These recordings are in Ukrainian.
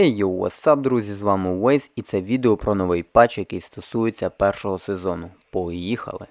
Ей what's up, друзі, з вами Waze і це відео про новий патч, який стосується першого сезону. Поїхали!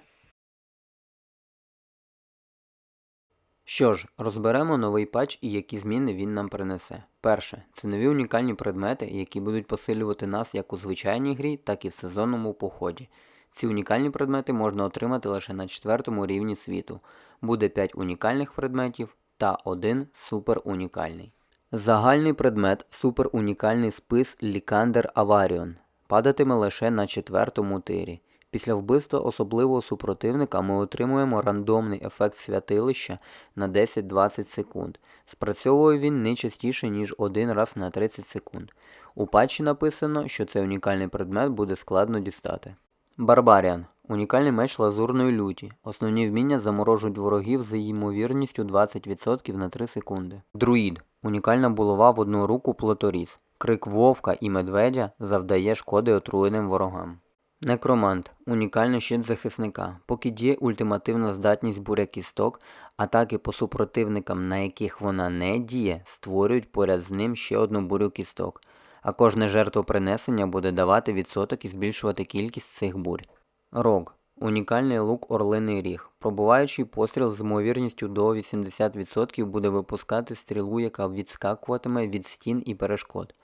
Що ж, розберемо новий патч і які зміни він нам принесе. Перше, це нові унікальні предмети, які будуть посилювати нас як у звичайній грі, так і в сезонному поході. Ці унікальні предмети можна отримати лише на четвертому рівні світу. Буде 5 унікальних предметів та один супер унікальний. Загальний предмет суперунікальний спис Лікандер Аваріон падатиме лише на четвертому тирі. Після вбивства особливого супротивника ми отримуємо рандомний ефект святилища на 10-20 секунд. Спрацьовує він не частіше, ніж один раз на 30 секунд. У патчі написано, що цей унікальний предмет буде складно дістати. Барбаріан унікальний меч лазурної люті. Основні вміння заморожують ворогів з ймовірністю 20% на 3 секунди. Друїд унікальна булава в одну руку плоторіз. Крик вовка і медведя завдає шкоди отруєним ворогам. Некромант унікальний щит захисника. Поки діє ультимативна здатність буря кісток, атаки по супротивникам, на яких вона не діє, створюють поряд з ним ще одну бурю кісток, а кожне жертвопринесення буде давати відсоток і збільшувати кількість цих бурь. Рог унікальний лук Орлиний ріг. Пробуваючий постріл з ймовірністю до 80% буде випускати стрілу, яка відскакуватиме від стін і перешкод.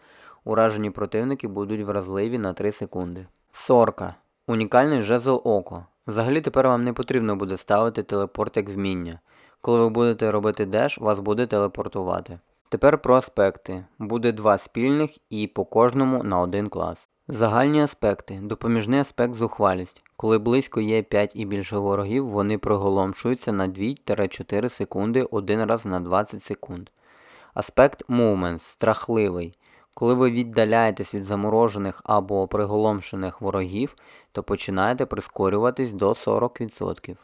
Уражені противники будуть вразливі на 3 секунди. Сорка. Унікальний жезл око. Взагалі тепер вам не потрібно буде ставити телепорт як вміння. Коли ви будете робити деш, вас буде телепортувати. Тепер про аспекти. Буде два спільних і по кожному на один клас. Загальні аспекти. Допоміжний аспект зухвалість. Коли близько є 5 і більше ворогів, вони приголомшуються на 2-4 секунди один раз на 20 секунд. Аспект Movement страхливий. Коли ви віддаляєтесь від заморожених або приголомшених ворогів, то починаєте прискорюватись до 40%.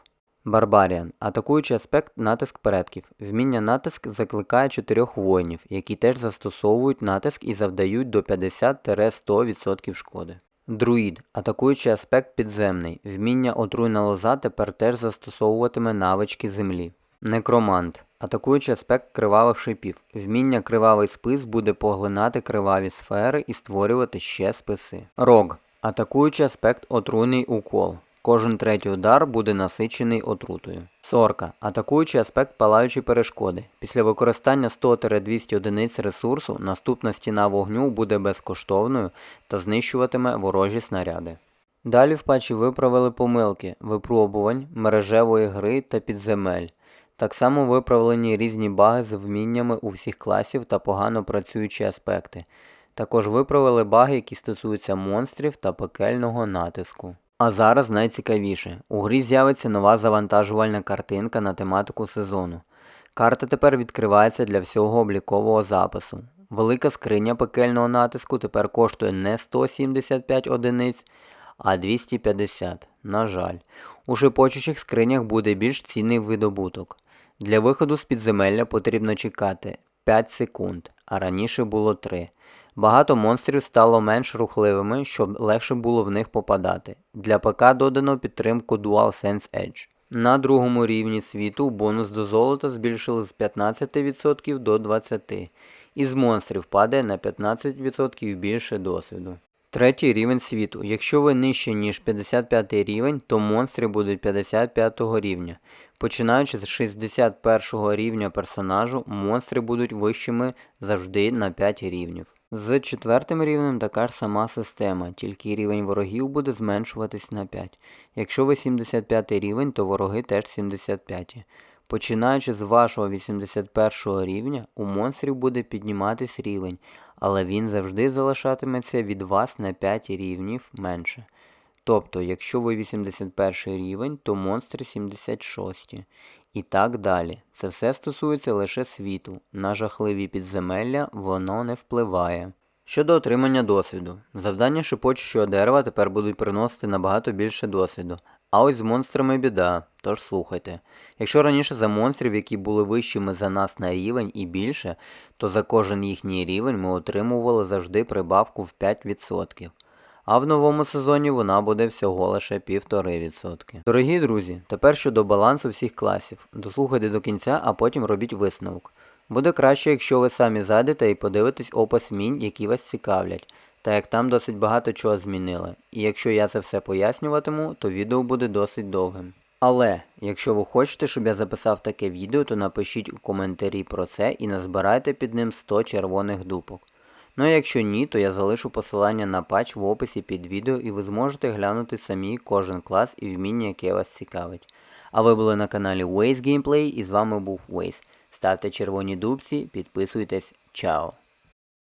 Барбаріан. Атакуючий аспект натиск предків. Вміння натиск закликає чотирьох воїнів, які теж застосовують натиск і завдають до 50-100% шкоди. Друїд. Атакуючий аспект підземний. Вміння отруйна лоза тепер теж застосовуватиме навички землі. Некромант. Атакуючий аспект кривавих шипів. Вміння кривавий спис буде поглинати криваві сфери і створювати ще списи. Рог. Атакуючий аспект отруйний укол. Кожен третій удар буде насичений отрутою. Сорка. Атакуючий аспект палаючі перешкоди. Після використання 100-200 одиниць ресурсу наступна стіна вогню буде безкоштовною та знищуватиме ворожі снаряди. Далі в патчі виправили помилки випробувань, мережевої гри та підземель. Так само виправлені різні баги з вміннями у всіх класів та погано працюючі аспекти. Також виправили баги, які стосуються монстрів та пекельного натиску. А зараз найцікавіше. У грі з'явиться нова завантажувальна картинка на тематику сезону. Карта тепер відкривається для всього облікового запису. Велика скриня пекельного натиску тепер коштує не 175 одиниць, а 250. На жаль. У шипочучих скринях буде більш цінний видобуток. Для виходу з підземелля потрібно чекати 5 секунд, а раніше було 3. Багато монстрів стало менш рухливими, щоб легше було в них попадати. Для ПК додано підтримку DualSense Edge. На другому рівні світу бонус до золота збільшили з 15% до 20%, і з монстрів падає на 15% більше досвіду. Третій рівень світу. Якщо ви нижче, ніж 55 рівень, то монстри будуть 55 рівня. Починаючи з 61 рівня персонажу, монстри будуть вищими завжди на 5 рівнів. З четвертим рівнем така ж сама система, тільки рівень ворогів буде зменшуватись на 5. Якщо ви 75 рівень, то вороги теж 75. Починаючи з вашого 81 рівня, у монстрів буде підніматись рівень, але він завжди залишатиметься від вас на 5 рівнів менше. Тобто, якщо ви 81 рівень, то монстри 76. І так далі. Це все стосується лише світу. На жахливі підземелля воно не впливає. Щодо отримання досвіду. Завдання шипочущого дерева тепер будуть приносити набагато більше досвіду. А ось з монстрами біда, тож слухайте. Якщо раніше за монстрів, які були вищими за нас на рівень і більше, то за кожен їхній рівень ми отримували завжди прибавку в 5%. А в новому сезоні вона буде всього лише 1,5%. Дорогі друзі, тепер щодо балансу всіх класів. Дослухайте до кінця, а потім робіть висновок. Буде краще, якщо ви самі зайдете і подивитесь опис змін, які вас цікавлять, так як там досить багато чого змінили. І якщо я це все пояснюватиму, то відео буде досить довгим. Але, якщо ви хочете, щоб я записав таке відео, то напишіть у коментарі про це і назбирайте під ним 100 червоних дупок. Ну а якщо ні, то я залишу посилання на патч в описі під відео і ви зможете глянути самі кожен клас і вміння, яке вас цікавить. А ви були на каналі Waze Gameplay і з вами був Waze. Ставте червоні дубці, підписуйтесь, чао!